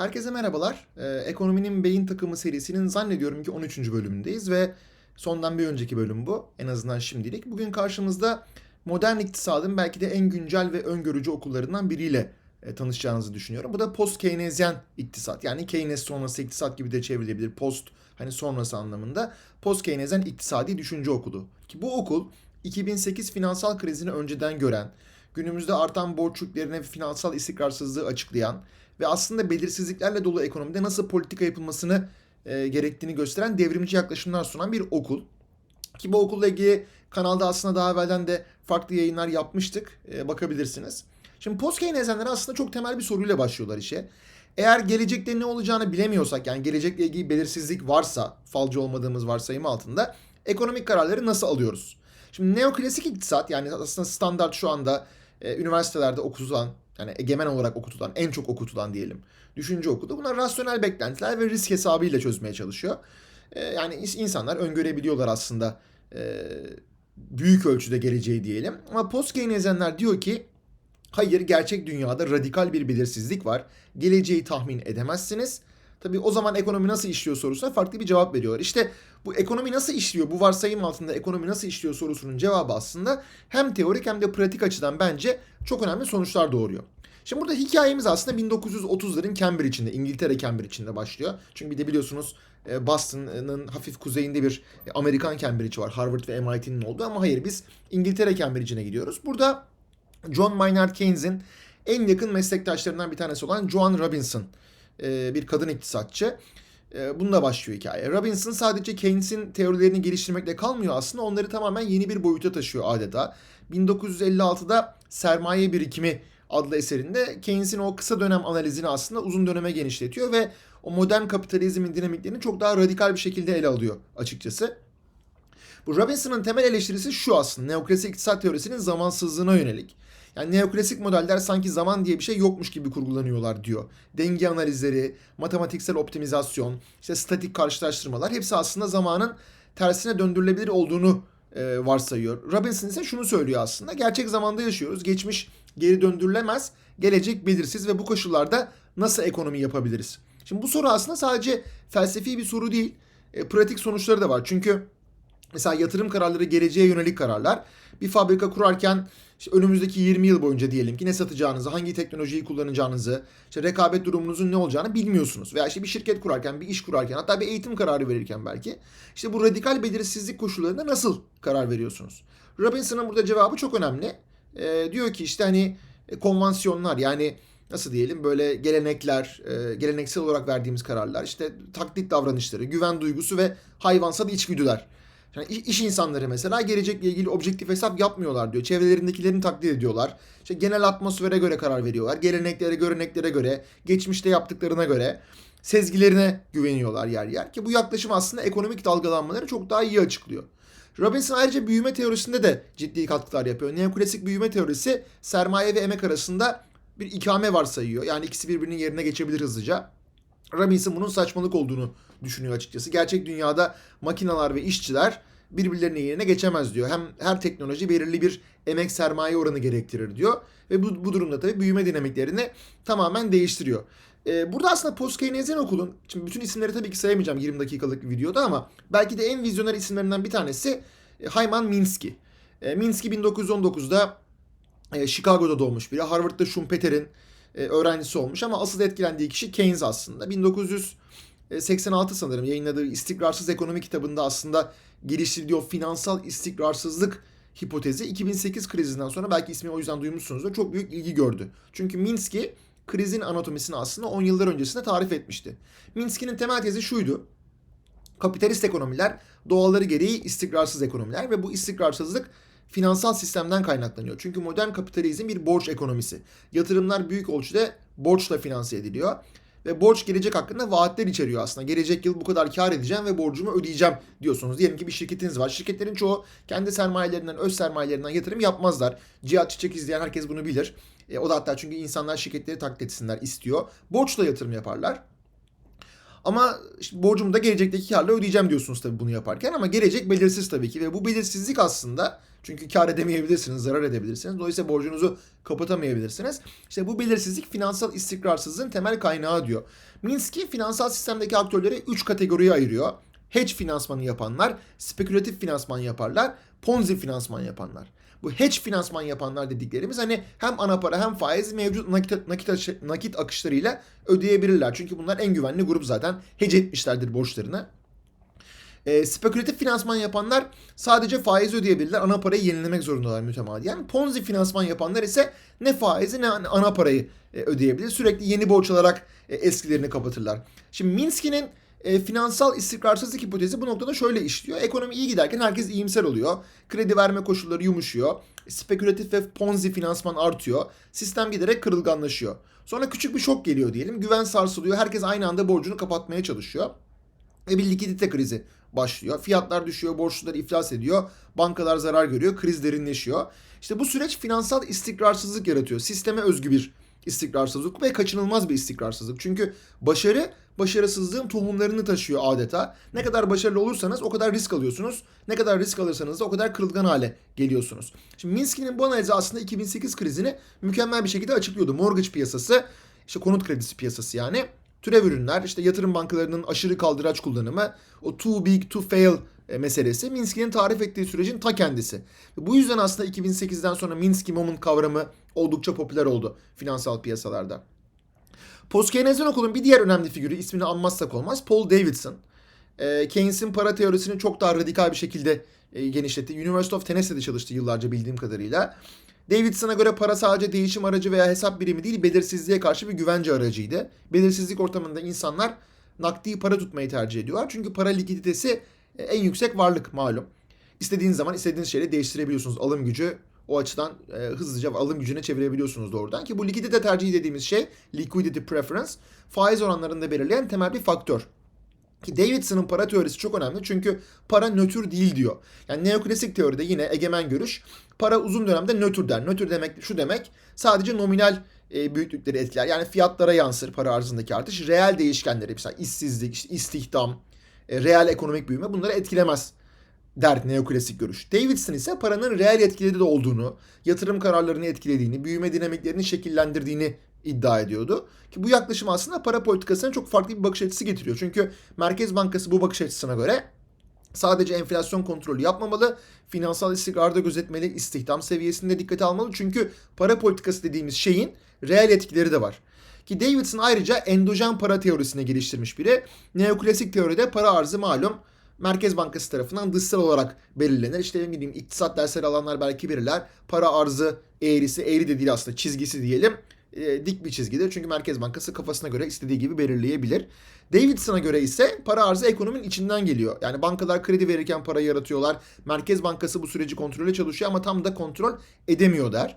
Herkese merhabalar. Ee, Ekonominin Beyin Takımı serisinin zannediyorum ki 13. bölümündeyiz ve sondan bir önceki bölüm bu. En azından şimdilik. Bugün karşımızda modern iktisadın belki de en güncel ve öngörücü okullarından biriyle e, tanışacağınızı düşünüyorum. Bu da post Keynesyen iktisat. Yani Keynes sonrası iktisat gibi de çevrilebilir. Post hani sonrası anlamında. Post Keynesyen iktisadi düşünce okulu. Ki bu okul 2008 finansal krizini önceden gören, günümüzde artan borç yüklerine finansal istikrarsızlığı açıklayan ve aslında belirsizliklerle dolu ekonomide nasıl politika yapılmasını e, gerektiğini gösteren devrimci yaklaşımlar sunan bir okul. Ki bu okulla ilgili kanalda aslında daha evvelden de farklı yayınlar yapmıştık. E, bakabilirsiniz. Şimdi post Keynesyenler aslında çok temel bir soruyla başlıyorlar işe. Eğer gelecekte ne olacağını bilemiyorsak yani gelecekle ilgili belirsizlik varsa falcı olmadığımız varsayım altında ekonomik kararları nasıl alıyoruz? Şimdi neoklasik iktisat yani aslında standart şu anda e, üniversitelerde okutulan yani egemen olarak okutulan, en çok okutulan diyelim düşünce okulu. Bunlar rasyonel beklentiler ve risk hesabıyla çözmeye çalışıyor. E, yani insanlar öngörebiliyorlar aslında e, büyük ölçüde geleceği diyelim. Ama post Keynesyenler diyor ki hayır gerçek dünyada radikal bir belirsizlik var. Geleceği tahmin edemezsiniz. Tabii o zaman ekonomi nasıl işliyor sorusuna farklı bir cevap veriyorlar. İşte bu ekonomi nasıl işliyor, bu varsayım altında ekonomi nasıl işliyor sorusunun cevabı aslında hem teorik hem de pratik açıdan bence çok önemli sonuçlar doğuruyor. Şimdi burada hikayemiz aslında 1930'ların Cambridge'inde, İngiltere Cambridge'inde başlıyor. Çünkü bir de biliyorsunuz e, Boston'ın hafif kuzeyinde bir e, Amerikan Cambridge var. Harvard ve MIT'nin olduğu ama hayır biz İngiltere Cambridge'ine gidiyoruz. Burada John Maynard Keynes'in en yakın meslektaşlarından bir tanesi olan Joan Robinson e, bir kadın iktisatçı. Bununla başlıyor hikaye. Robinson sadece Keynes'in teorilerini geliştirmekle kalmıyor aslında. Onları tamamen yeni bir boyuta taşıyor adeta. 1956'da sermaye birikimi adlı eserinde Keynes'in o kısa dönem analizini aslında uzun döneme genişletiyor ve o modern kapitalizmin dinamiklerini çok daha radikal bir şekilde ele alıyor açıkçası. Bu Robinson'ın temel eleştirisi şu aslında neoklasik iktisat teorisinin zamansızlığına yönelik. Yani neoklasik modeller sanki zaman diye bir şey yokmuş gibi kurgulanıyorlar diyor. Denge analizleri, matematiksel optimizasyon, işte statik karşılaştırmalar hepsi aslında zamanın tersine döndürülebilir olduğunu e, varsayıyor. Robinson ise şunu söylüyor aslında. Gerçek zamanda yaşıyoruz. Geçmiş geri döndürülemez. Gelecek belirsiz ve bu koşullarda nasıl ekonomi yapabiliriz? Şimdi bu soru aslında sadece felsefi bir soru değil. E, pratik sonuçları da var. Çünkü mesela yatırım kararları geleceğe yönelik kararlar. Bir fabrika kurarken işte önümüzdeki 20 yıl boyunca diyelim ki ne satacağınızı, hangi teknolojiyi kullanacağınızı, işte rekabet durumunuzun ne olacağını bilmiyorsunuz. Veya işte bir şirket kurarken, bir iş kurarken, hatta bir eğitim kararı verirken belki işte bu radikal belirsizlik koşullarında nasıl karar veriyorsunuz? Robinson'ın burada cevabı çok önemli. E, diyor ki işte hani e, konvansiyonlar yani nasıl diyelim böyle gelenekler, e, geleneksel olarak verdiğimiz kararlar, işte taklit davranışları, güven duygusu ve hayvansal içgüdüler. Yani iş insanları mesela gelecekle ilgili objektif hesap yapmıyorlar diyor. Çevrelerindekilerini taklit ediyorlar. İşte genel atmosfere göre karar veriyorlar. Geleneklere, göreneklere göre, geçmişte yaptıklarına göre sezgilerine güveniyorlar yer yer. Ki bu yaklaşım aslında ekonomik dalgalanmaları çok daha iyi açıklıyor. Robinson ayrıca büyüme teorisinde de ciddi katkılar yapıyor. Neoklasik büyüme teorisi sermaye ve emek arasında bir ikame varsayıyor. Yani ikisi birbirinin yerine geçebilir hızlıca. Robinson bunun saçmalık olduğunu düşünüyor açıkçası. Gerçek dünyada makineler ve işçiler birbirlerinin yerine geçemez diyor. Hem her teknoloji belirli bir emek sermaye oranı gerektirir diyor. Ve bu, bu durumda tabii büyüme dinamiklerini tamamen değiştiriyor. Ee, burada aslında post Keynesyen okulun, şimdi bütün isimleri tabii ki sayamayacağım 20 dakikalık videoda ama belki de en vizyoner isimlerinden bir tanesi e, Hayman Minsky. E, Minsky 1919'da e, Chicago'da doğmuş biri. Harvard'da Schumpeter'in e, öğrencisi olmuş ama asıl etkilendiği kişi Keynes aslında. 1986 sanırım yayınladığı İstikrarsız Ekonomi kitabında aslında geliştirdiği o finansal istikrarsızlık hipotezi 2008 krizinden sonra belki ismini o yüzden duymuşsunuzdur çok büyük ilgi gördü. Çünkü Minsky krizin anatomisini aslında 10 yıllar öncesinde tarif etmişti. Minsky'nin temel tezi şuydu. Kapitalist ekonomiler doğalları gereği istikrarsız ekonomiler ve bu istikrarsızlık finansal sistemden kaynaklanıyor. Çünkü modern kapitalizm bir borç ekonomisi. Yatırımlar büyük ölçüde borçla finanse ediliyor. Ve borç gelecek hakkında vaatler içeriyor aslında. Gelecek yıl bu kadar kar edeceğim ve borcumu ödeyeceğim diyorsunuz. Diyelim ki bir şirketiniz var. Şirketlerin çoğu kendi sermayelerinden, öz sermayelerinden yatırım yapmazlar. Cihat Çiçek izleyen herkes bunu bilir. E, o da hatta çünkü insanlar şirketleri taklit etsinler istiyor. Borçla yatırım yaparlar. Ama işte borcumu da gelecekteki karla ödeyeceğim diyorsunuz tabii bunu yaparken ama gelecek belirsiz tabii ki ve bu belirsizlik aslında çünkü kar edemeyebilirsiniz, zarar edebilirsiniz. Dolayısıyla borcunuzu kapatamayabilirsiniz. İşte bu belirsizlik finansal istikrarsızlığın temel kaynağı diyor. Minsky finansal sistemdeki aktörleri 3 kategoriye ayırıyor. Hedge finansmanı yapanlar, spekülatif finansman yaparlar, ponzi finansman yapanlar. Bu hedge finansman yapanlar dediklerimiz hani hem ana para hem faiz mevcut nakit, nakit, nakit akışlarıyla ödeyebilirler. Çünkü bunlar en güvenli grup zaten hedge etmişlerdir borçlarını. E, spekülatif finansman yapanlar sadece faiz ödeyebilirler. Ana parayı yenilemek zorundalar mütemadiyen. Ponzi finansman yapanlar ise ne faizi ne ana parayı e, ödeyebilir. Sürekli yeni borç alarak e, eskilerini kapatırlar. Şimdi Minsky'nin e, finansal istikrarsızlık hipotezi bu noktada şöyle işliyor. Ekonomi iyi giderken herkes iyimser oluyor. Kredi verme koşulları yumuşuyor. Spekülatif ve ponzi finansman artıyor. Sistem giderek kırılganlaşıyor. Sonra küçük bir şok geliyor diyelim. Güven sarsılıyor. Herkes aynı anda borcunu kapatmaya çalışıyor. Ve bir likidite krizi başlıyor. Fiyatlar düşüyor, borçlular iflas ediyor, bankalar zarar görüyor, kriz derinleşiyor. İşte bu süreç finansal istikrarsızlık yaratıyor. Sisteme özgü bir istikrarsızlık ve kaçınılmaz bir istikrarsızlık. Çünkü başarı başarısızlığın tohumlarını taşıyor adeta. Ne kadar başarılı olursanız o kadar risk alıyorsunuz. Ne kadar risk alırsanız da o kadar kırılgan hale geliyorsunuz. Şimdi Minsky'nin bu analizi aslında 2008 krizini mükemmel bir şekilde açıklıyordu. Mortgage piyasası, işte konut kredisi piyasası yani türev ürünler, işte yatırım bankalarının aşırı kaldıraç kullanımı, o too big to fail e, meselesi Minsky'nin tarif ettiği sürecin ta kendisi. Bu yüzden aslında 2008'den sonra Minsky moment kavramı oldukça popüler oldu finansal piyasalarda. Postkeynesian okulun bir diğer önemli figürü ismini anmazsak olmaz Paul Davidson. E, Keynes'in para teorisini çok daha radikal bir şekilde e, genişletti. University of Tennessee'de çalıştı yıllarca bildiğim kadarıyla. Davidson'a göre para sadece değişim aracı veya hesap birimi değil, belirsizliğe karşı bir güvence aracıydı. Belirsizlik ortamında insanlar nakdi para tutmayı tercih ediyorlar. Çünkü para likiditesi e, en yüksek varlık malum. İstediğiniz zaman istediğiniz şeyle değiştirebiliyorsunuz. Alım gücü o açıdan e, hızlıca alım gücüne çevirebiliyorsunuz doğrudan. Ki bu likidite tercihi dediğimiz şey liquidity preference faiz oranlarında belirleyen temel bir faktör. Ki Davidson'ın para teorisi çok önemli çünkü para nötr değil diyor. Yani neoklasik teoride yine egemen görüş para uzun dönemde nötr der. Nötr demek şu demek sadece nominal e, büyüklükleri etkiler. Yani fiyatlara yansır para arzındaki artış. Reel değişkenleri mesela işsizlik, işte istihdam, e, reel ekonomik büyüme bunları etkilemez der neoklasik görüş. Davidson ise paranın reel etkileri de olduğunu, yatırım kararlarını etkilediğini, büyüme dinamiklerini şekillendirdiğini iddia ediyordu. Ki bu yaklaşım aslında para politikasına çok farklı bir bakış açısı getiriyor. Çünkü Merkez Bankası bu bakış açısına göre sadece enflasyon kontrolü yapmamalı, finansal istikrarda gözetmeli, istihdam seviyesinde dikkate almalı. Çünkü para politikası dediğimiz şeyin reel etkileri de var. Ki Davidson ayrıca endojen para teorisine geliştirmiş biri. Neoklasik teoride para arzı malum Merkez Bankası tarafından dışsal olarak belirlenir. İşte ne bileyim iktisat dersleri alanlar belki bilirler. Para arzı eğrisi, eğri de değil aslında çizgisi diyelim. E, dik bir çizgidir. Çünkü Merkez Bankası kafasına göre istediği gibi belirleyebilir. Davidson'a göre ise para arzı ekonominin içinden geliyor. Yani bankalar kredi verirken para yaratıyorlar. Merkez Bankası bu süreci kontrole çalışıyor ama tam da kontrol edemiyor der.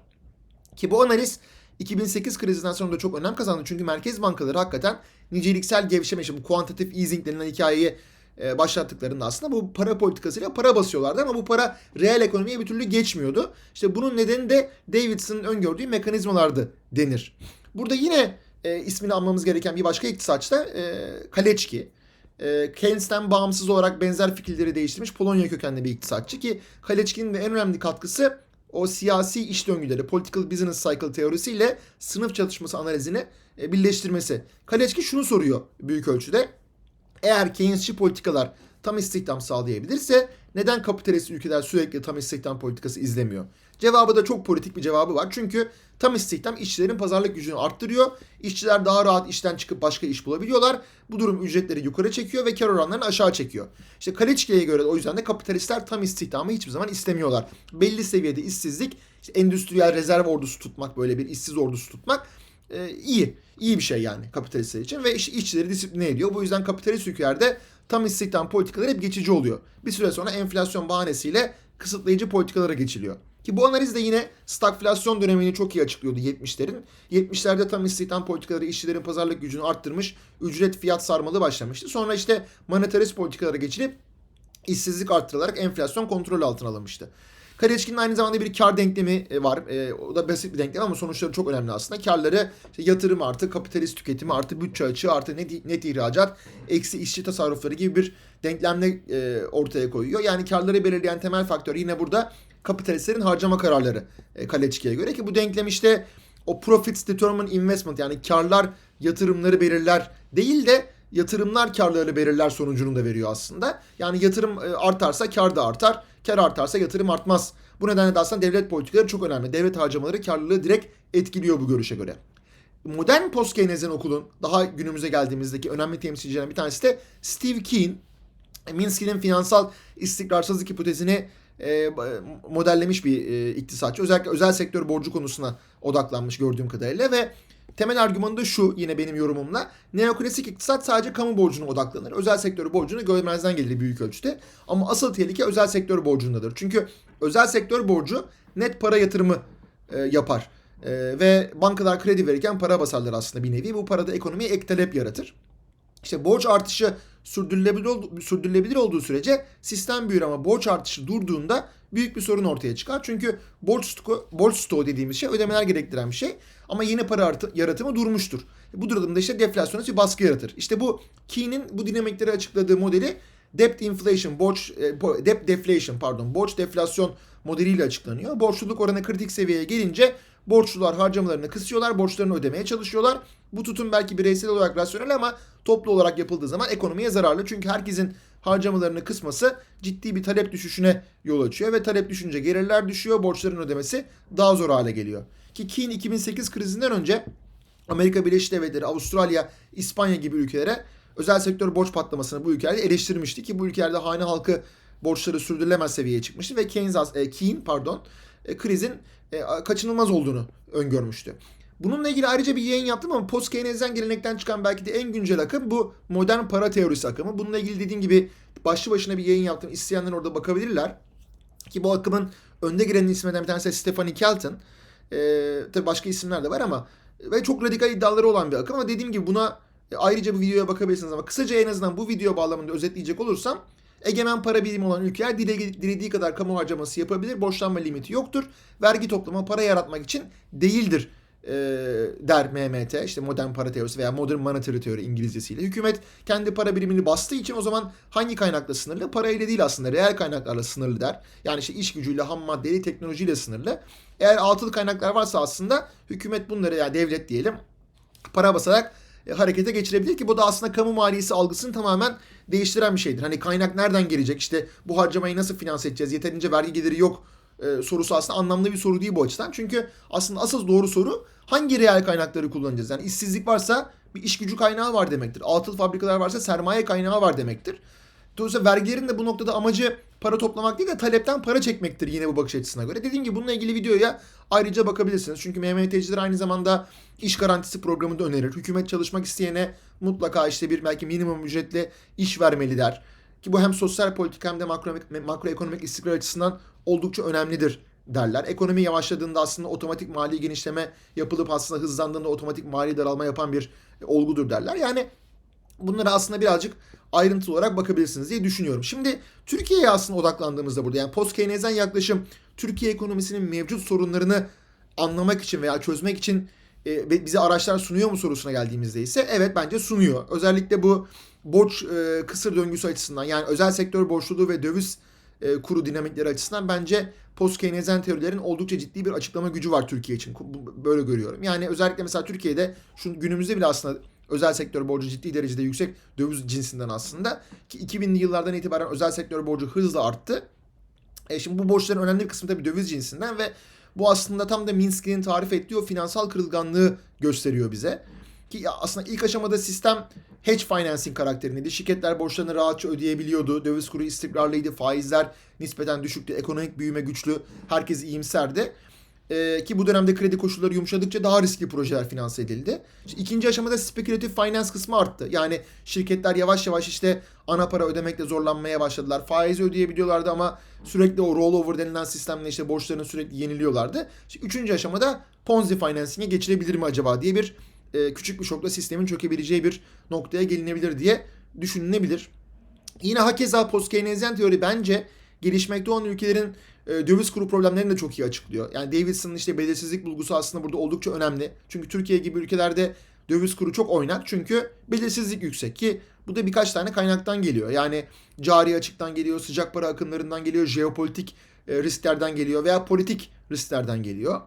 Ki bu analiz 2008 krizinden sonra da çok önem kazandı. Çünkü merkez bankaları hakikaten niceliksel gevşeme, işte bu easing denilen hikayeyi e, başlattıklarında aslında bu para politikasıyla para basıyorlardı ama bu para reel ekonomiye bir türlü geçmiyordu. İşte bunun nedeni de Davidson'ın öngördüğü mekanizmalardı denir. Burada yine e, ismini anmamız gereken bir başka iktisatçı da e, Kaleçki. E, Keynes'ten bağımsız olarak benzer fikirleri değiştirmiş Polonya kökenli bir iktisatçı ki Kaleçki'nin de en önemli katkısı o siyasi iş döngüleri, political business cycle teorisiyle sınıf çatışması analizini e, birleştirmesi. Kaleçki şunu soruyor büyük ölçüde. Eğer Keynesçi politikalar tam istihdam sağlayabilirse neden kapitalist ülkeler sürekli tam istihdam politikası izlemiyor? Cevabı da çok politik bir cevabı var. Çünkü tam istihdam işçilerin pazarlık gücünü arttırıyor. İşçiler daha rahat işten çıkıp başka iş bulabiliyorlar. Bu durum ücretleri yukarı çekiyor ve kar oranlarını aşağı çekiyor. İşte Kaliçki'ye göre o yüzden de kapitalistler tam istihdamı hiçbir zaman istemiyorlar. Belli seviyede işsizlik, işte endüstriyel rezerv ordusu tutmak, böyle bir işsiz ordusu tutmak e, iyi. İyi bir şey yani kapitalistler için ve iş, işçileri disipline ediyor. Bu yüzden kapitalist ülkelerde tam istihdam politikaları hep geçici oluyor. Bir süre sonra enflasyon bahanesiyle kısıtlayıcı politikalara geçiliyor. Ki bu analiz de yine stagflasyon dönemini çok iyi açıklıyordu 70'lerin. 70'lerde tam istihdam politikaları işçilerin pazarlık gücünü arttırmış, ücret fiyat sarmalı başlamıştı. Sonra işte monetarist politikalara geçilip işsizlik arttırılarak enflasyon kontrol altına alınmıştı. Kaleçkin'in aynı zamanda bir kar denklemi e, var. E, o da basit bir denklem ama sonuçları çok önemli aslında. Karları işte yatırım artı kapitalist tüketimi artı bütçe açığı artı net, net ihracat eksi işçi tasarrufları gibi bir denklemle e, ortaya koyuyor. Yani karları belirleyen temel faktör yine burada kapitalistlerin harcama kararları e, Kaleçki'ye göre ki bu denklem işte o profits determine investment yani karlar yatırımları belirler değil de yatırımlar karları belirler sonucunu da veriyor aslında. Yani yatırım e, artarsa kar da artar, kar artarsa yatırım artmaz. Bu nedenle de aslında devlet politikaları çok önemli. Devlet harcamaları karlılığı direkt etkiliyor bu görüşe göre. Modern post Keynesyen okulun daha günümüze geldiğimizdeki önemli temsilcilerinden bir tanesi de Steve Keen. Minsky'nin finansal istikrarsızlık hipotezini e, modellemiş bir e, iktisatçı. Özellikle özel sektör borcu konusuna odaklanmış gördüğüm kadarıyla ve temel argümanı da şu yine benim yorumumla. Neoklasik iktisat sadece kamu borcuna odaklanır. Özel sektör borcunu görmezden gelir büyük ölçüde. Ama asıl tehlike özel sektör borcundadır. Çünkü özel sektör borcu net para yatırımı e, yapar. E, ve bankalar kredi verirken para basarlar aslında bir nevi. Bu parada ekonomiye ek talep yaratır. İşte borç artışı sürdürülebilir, ol, sürdürülebilir olduğu sürece sistem büyür ama borç artışı durduğunda büyük bir sorun ortaya çıkar. Çünkü borç stoğu, borç stoğu dediğimiz şey ödemeler gerektiren bir şey. Ama yeni para artı, yaratımı durmuştur. Bu durumda işte deflasyonist bir baskı yaratır. İşte bu Key'nin bu dinamikleri açıkladığı modeli debt inflation, borç e, debt deflation pardon, borç deflasyon modeliyle açıklanıyor. Borçluluk oranı kritik seviyeye gelince borçlular harcamalarını kısıyorlar, borçlarını ödemeye çalışıyorlar. Bu tutum belki bireysel olarak rasyonel ama toplu olarak yapıldığı zaman ekonomiye zararlı. Çünkü herkesin harcamalarını kısması ciddi bir talep düşüşüne yol açıyor ve talep düşünce gelirler düşüyor, borçların ödemesi daha zor hale geliyor. Ki Keane 2008 krizinden önce Amerika Birleşik Devletleri, Avustralya, İspanya gibi ülkelere özel sektör borç patlamasını bu ülkelerde eleştirmişti ki bu ülkelerde hane halkı borçları sürdürülemez seviyeye çıkmıştı ve Keynes, e, Keane pardon e, krizin e, kaçınılmaz olduğunu öngörmüştü. Bununla ilgili ayrıca bir yayın yaptım ama post Keynesyen gelenekten çıkan belki de en güncel akım bu modern para teorisi akımı. Bununla ilgili dediğim gibi başlı başına bir yayın yaptım. İsteyenler orada bakabilirler. Ki bu akımın önde girenin isminden bir tanesi Stephanie Kelton. Ee, tabii başka isimler de var ama ve çok radikal iddiaları olan bir akım ama dediğim gibi buna ayrıca bu videoya bakabilirsiniz ama kısaca en azından bu video bağlamında özetleyecek olursam Egemen para birimi olan ülkeler dile, dilediği kadar kamu harcaması yapabilir. Borçlanma limiti yoktur. Vergi toplama para yaratmak için değildir der MMT işte modern para teorisi veya modern monetary teori İngilizcesiyle. Hükümet kendi para birimini bastığı için o zaman hangi kaynakla sınırlı? Parayla değil aslında reel kaynaklarla sınırlı der. Yani işte iş gücüyle, ham maddeyle, teknolojiyle sınırlı. Eğer altılı kaynaklar varsa aslında hükümet bunları yani devlet diyelim para basarak e, harekete geçirebilir ki bu da aslında kamu maliyesi algısını tamamen değiştiren bir şeydir. Hani kaynak nereden gelecek? İşte bu harcamayı nasıl finanse edeceğiz? Yeterince vergi geliri yok e, sorusu aslında anlamlı bir soru değil bu açıdan. Çünkü aslında asıl doğru soru hangi reel kaynakları kullanacağız? Yani işsizlik varsa bir iş gücü kaynağı var demektir. Altıl fabrikalar varsa sermaye kaynağı var demektir. Dolayısıyla vergilerin de bu noktada amacı para toplamak değil de talepten para çekmektir yine bu bakış açısına göre. Dediğim gibi bununla ilgili videoya ayrıca bakabilirsiniz. Çünkü MMT'ciler aynı zamanda iş garantisi programını da önerir. Hükümet çalışmak isteyene mutlaka işte bir belki minimum ücretle iş vermeli der. Ki bu hem sosyal politika hem de makro, makroekonomik istikrar açısından oldukça önemlidir derler. Ekonomi yavaşladığında aslında otomatik mali genişleme yapılıp aslında hızlandığında otomatik mali daralma yapan bir olgudur derler. Yani bunlara aslında birazcık ayrıntılı olarak bakabilirsiniz diye düşünüyorum. Şimdi Türkiye'ye aslında odaklandığımızda burada yani post Keynesyen yaklaşım Türkiye ekonomisinin mevcut sorunlarını anlamak için veya çözmek için e, bize araçlar sunuyor mu sorusuna geldiğimizde ise evet bence sunuyor. Özellikle bu borç e, kısır döngüsü açısından yani özel sektör borçluluğu ve döviz e, kuru dinamikleri açısından bence post Keynesyen teorilerin oldukça ciddi bir açıklama gücü var Türkiye için. Böyle görüyorum. Yani özellikle mesela Türkiye'de şu günümüzde bile aslında özel sektör borcu ciddi derecede yüksek döviz cinsinden aslında. Ki 2000'li yıllardan itibaren özel sektör borcu hızla arttı. E şimdi bu borçların önemli bir kısmı tabii döviz cinsinden ve bu aslında tam da Minsky'nin tarif ettiği o finansal kırılganlığı gösteriyor bize. Ki aslında ilk aşamada sistem hedge financing karakterindeydi. Şirketler borçlarını rahatça ödeyebiliyordu. Döviz kuru istikrarlıydı. Faizler nispeten düşüktü. Ekonomik büyüme güçlü. Herkes iyimserdi. Ee, ki bu dönemde kredi koşulları yumuşadıkça daha riskli projeler finanse edildi. İşte ikinci aşamada spekülatif finance kısmı arttı. Yani şirketler yavaş yavaş işte ana para ödemekle zorlanmaya başladılar. Faizi ödeyebiliyorlardı ama sürekli o rollover denilen sistemle işte borçlarını sürekli yeniliyorlardı. İşte üçüncü aşamada Ponzi financing'e geçilebilir mi acaba diye bir e, küçük bir şokla sistemin çökebileceği bir noktaya gelinebilir diye düşünülebilir. Yine hakeza post Keynesyen teori bence gelişmekte olan ülkelerin e, döviz kuru problemlerini de çok iyi açıklıyor. Yani Davidson'ın işte belirsizlik bulgusu aslında burada oldukça önemli. Çünkü Türkiye gibi ülkelerde döviz kuru çok oynak çünkü belirsizlik yüksek ki bu da birkaç tane kaynaktan geliyor. Yani cari açıktan geliyor, sıcak para akımlarından geliyor, jeopolitik e, risklerden geliyor veya politik risklerden geliyor.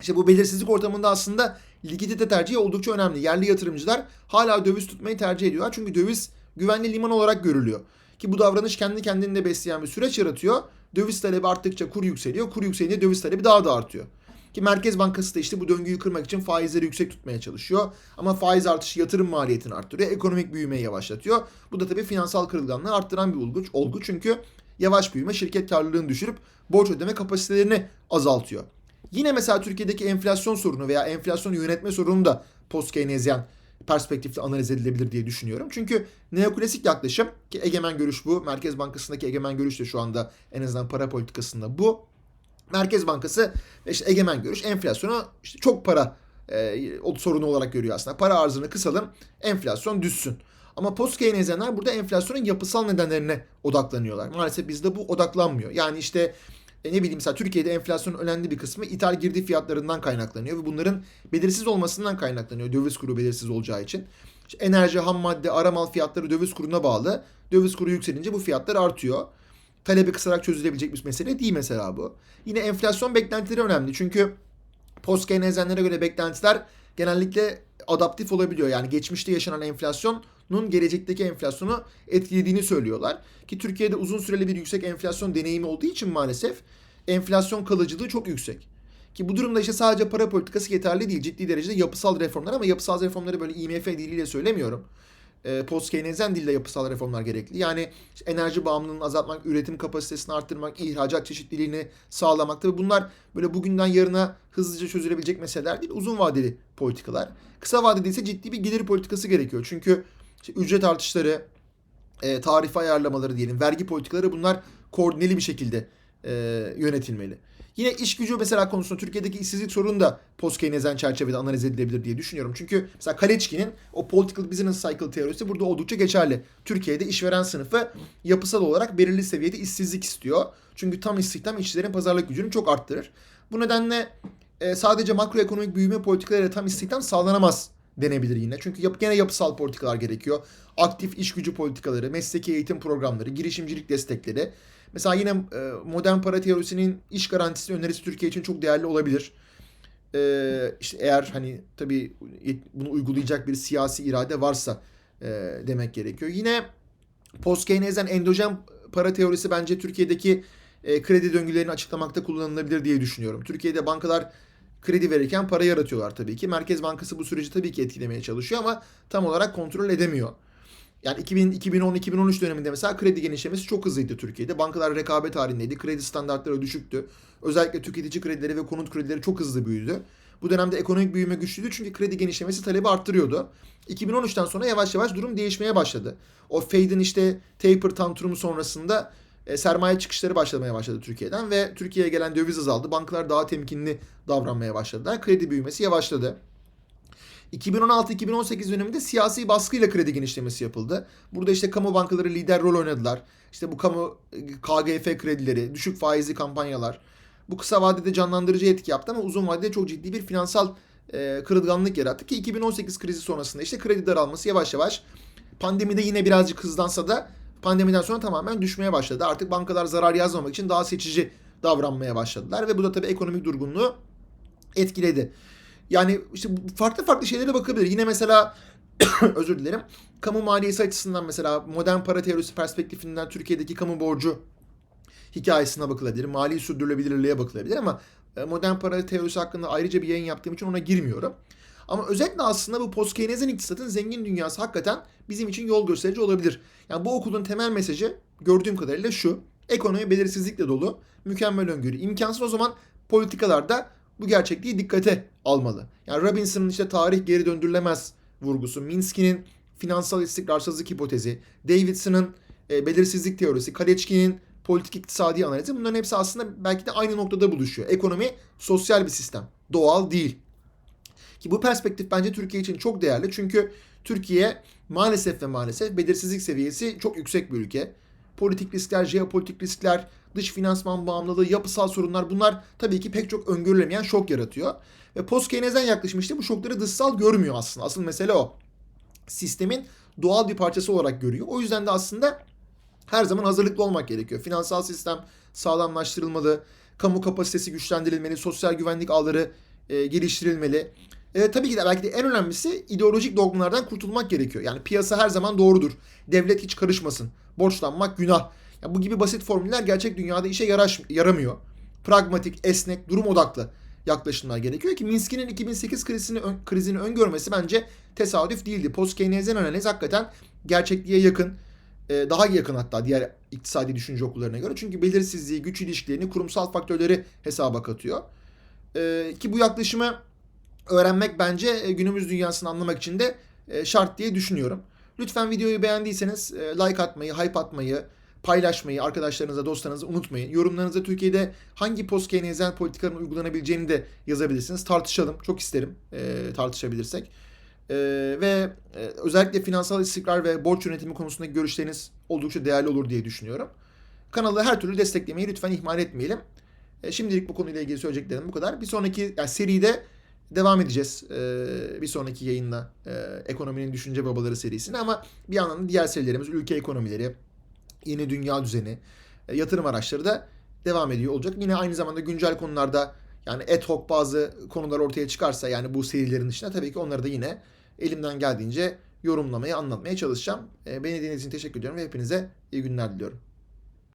İşte bu belirsizlik ortamında aslında likidite tercihi oldukça önemli. Yerli yatırımcılar hala döviz tutmayı tercih ediyorlar. Çünkü döviz güvenli liman olarak görülüyor. Ki bu davranış kendi kendini de besleyen bir süreç yaratıyor. Döviz talebi arttıkça kur yükseliyor. Kur yükselince döviz talebi daha da artıyor. Ki Merkez Bankası da işte bu döngüyü kırmak için faizleri yüksek tutmaya çalışıyor. Ama faiz artışı yatırım maliyetini arttırıyor. Ekonomik büyümeyi yavaşlatıyor. Bu da tabii finansal kırılganlığı arttıran bir olgu. olgu. Çünkü yavaş büyüme şirket karlılığını düşürüp borç ödeme kapasitelerini azaltıyor. Yine mesela Türkiye'deki enflasyon sorunu veya enflasyon yönetme sorunu da post Keynesyen perspektifle analiz edilebilir diye düşünüyorum. Çünkü neoklasik yaklaşım ki egemen görüş bu. Merkez Bankası'ndaki egemen görüş de şu anda en azından para politikasında bu. Merkez Bankası işte egemen görüş enflasyonu işte çok para e, sorunu olarak görüyor aslında. Para arzını kısalım, enflasyon düşsün. Ama post Keynesyenler burada enflasyonun yapısal nedenlerine odaklanıyorlar. Maalesef bizde bu odaklanmıyor. Yani işte e, ne bileyim mesela Türkiye'de enflasyonun önemli bir kısmı ithal girdi fiyatlarından kaynaklanıyor ve bunların belirsiz olmasından kaynaklanıyor döviz kuru belirsiz olacağı için. İşte enerji, ham madde, ara mal fiyatları döviz kuruna bağlı. Döviz kuru yükselince bu fiyatlar artıyor. Talebi kısarak çözülebilecek bir mesele değil mesela bu. Yine enflasyon beklentileri önemli. Çünkü post Keynesyenlere göre beklentiler genellikle adaptif olabiliyor. Yani geçmişte yaşanan enflasyonun gelecekteki enflasyonu etkilediğini söylüyorlar. Ki Türkiye'de uzun süreli bir yüksek enflasyon deneyimi olduğu için maalesef enflasyon kalıcılığı çok yüksek. Ki bu durumda işte sadece para politikası yeterli değil. Ciddi derecede yapısal reformlar ama yapısal reformları böyle IMF diliyle söylemiyorum e, post Keynesyen dilde yapısal reformlar gerekli. Yani işte enerji bağımlılığını azaltmak, üretim kapasitesini arttırmak, ihracat çeşitliliğini sağlamak. Tabii bunlar böyle bugünden yarına hızlıca çözülebilecek meseleler değil. Uzun vadeli politikalar. Kısa vadede ise ciddi bir gelir politikası gerekiyor. Çünkü işte ücret artışları, e, tarife ayarlamaları diyelim, vergi politikaları bunlar koordineli bir şekilde e, yönetilmeli. Yine iş gücü mesela konusunda Türkiye'deki işsizlik sorunu da post Keynesyen çerçevede analiz edilebilir diye düşünüyorum. Çünkü mesela Kaleçki'nin o political business cycle teorisi burada oldukça geçerli. Türkiye'de işveren sınıfı yapısal olarak belirli seviyede işsizlik istiyor. Çünkü tam istihdam işçilerin pazarlık gücünü çok arttırır. Bu nedenle e, sadece makroekonomik büyüme politikalarıyla tam istihdam sağlanamaz denebilir yine. Çünkü yap, gene yapısal politikalar gerekiyor. Aktif iş gücü politikaları, mesleki eğitim programları, girişimcilik destekleri Mesela yine e, modern para teorisinin iş garantisi önerisi Türkiye için çok değerli olabilir. E, işte eğer hani tabii bunu uygulayacak bir siyasi irade varsa e, demek gerekiyor. Yine post endojen para teorisi bence Türkiye'deki e, kredi döngülerini açıklamakta kullanılabilir diye düşünüyorum. Türkiye'de bankalar kredi verirken para yaratıyorlar tabii ki. Merkez Bankası bu süreci tabii ki etkilemeye çalışıyor ama tam olarak kontrol edemiyor. Yani 2010-2013 döneminde mesela kredi genişlemesi çok hızlıydı Türkiye'de. Bankalar rekabet halindeydi. Kredi standartları düşüktü. Özellikle tüketici kredileri ve konut kredileri çok hızlı büyüdü. Bu dönemde ekonomik büyüme güçlüydü çünkü kredi genişlemesi talebi arttırıyordu. 2013'ten sonra yavaş yavaş durum değişmeye başladı. O Fed'in işte taper tantrumu sonrasında e, sermaye çıkışları başlamaya başladı Türkiye'den ve Türkiye'ye gelen döviz azaldı. Bankalar daha temkinli davranmaya başladılar. Kredi büyümesi yavaşladı. 2016-2018 döneminde siyasi baskıyla kredi genişlemesi yapıldı. Burada işte kamu bankaları lider rol oynadılar. İşte bu kamu KGF kredileri, düşük faizli kampanyalar. Bu kısa vadede canlandırıcı etki yaptı ama uzun vadede çok ciddi bir finansal e, kırılganlık yarattı ki 2018 krizi sonrasında işte kredi daralması yavaş yavaş pandemide yine birazcık hızlansa da pandemiden sonra tamamen düşmeye başladı. Artık bankalar zarar yazmamak için daha seçici davranmaya başladılar ve bu da tabii ekonomik durgunluğu etkiledi. Yani işte farklı farklı şeylere bakabilir. Yine mesela özür dilerim. Kamu maliyesi açısından mesela modern para teorisi perspektifinden Türkiye'deki kamu borcu hikayesine bakılabilir. Mali sürdürülebilirliğe bakılabilir ama e, modern para teorisi hakkında ayrıca bir yayın yaptığım için ona girmiyorum. Ama özellikle aslında bu post Keynesyen iktisatın zengin dünyası hakikaten bizim için yol gösterici olabilir. Yani bu okulun temel mesajı gördüğüm kadarıyla şu. Ekonomi belirsizlikle dolu, mükemmel öngörü imkansız o zaman politikalarda bu gerçekliği dikkate almalı. Yani Robinson'ın işte tarih geri döndürülemez vurgusu, Minsky'nin finansal istikrarsızlık hipotezi, Davidson'ın e, belirsizlik teorisi, Kalecki'nin politik iktisadi analizi bunların hepsi aslında belki de aynı noktada buluşuyor. Ekonomi sosyal bir sistem, doğal değil. Ki bu perspektif bence Türkiye için çok değerli çünkü Türkiye maalesef ve maalesef belirsizlik seviyesi çok yüksek bir ülke. Politik riskler, jeopolitik riskler, dış finansman bağımlılığı, yapısal sorunlar bunlar tabii ki pek çok öngörülemeyen şok yaratıyor. Ve post Keynesyen yaklaşım işte bu şokları dışsal görmüyor aslında. Asıl mesele o. Sistemin doğal bir parçası olarak görüyor. O yüzden de aslında her zaman hazırlıklı olmak gerekiyor. Finansal sistem sağlamlaştırılmalı, kamu kapasitesi güçlendirilmeli, sosyal güvenlik ağları e, geliştirilmeli. E, tabii ki de belki de en önemlisi ideolojik dogmalardan kurtulmak gerekiyor. Yani piyasa her zaman doğrudur. Devlet hiç karışmasın. Borçlanmak günah. Ya bu gibi basit formüller gerçek dünyada işe yaraş, yaramıyor. Pragmatik, esnek, durum odaklı yaklaşımlar gerekiyor ki Minsky'nin 2008 krizini, ön, krizini öngörmesi bence tesadüf değildi. Post Keynesyen analiz hakikaten gerçekliğe yakın, e, daha yakın hatta diğer iktisadi düşünce okullarına göre. Çünkü belirsizliği, güç ilişkilerini, kurumsal faktörleri hesaba katıyor. E, ki bu yaklaşımı öğrenmek bence e, günümüz dünyasını anlamak için de e, şart diye düşünüyorum. Lütfen videoyu beğendiyseniz e, like atmayı, hype atmayı, paylaşmayı arkadaşlarınıza, dostlarınıza unutmayın. Yorumlarınızda Türkiye'de hangi post Keynesyen politikaların uygulanabileceğini de yazabilirsiniz. Tartışalım. Çok isterim tartışabilirsek. Ve özellikle finansal istikrar ve borç yönetimi konusundaki görüşleriniz oldukça değerli olur diye düşünüyorum. Kanalı her türlü desteklemeyi lütfen ihmal etmeyelim. Şimdilik bu konuyla ilgili söyleyeceklerim bu kadar. Bir sonraki yani seride devam edeceğiz bir sonraki yayında ekonominin düşünce babaları serisine ama bir yandan da diğer serilerimiz ülke ekonomileri, yeni dünya düzeni, yatırım araçları da devam ediyor olacak. Yine aynı zamanda güncel konularda yani ad hoc bazı konular ortaya çıkarsa yani bu serilerin dışında tabii ki onları da yine elimden geldiğince yorumlamaya, anlatmaya çalışacağım. Beni dinlediğiniz için teşekkür ediyorum ve hepinize iyi günler diliyorum.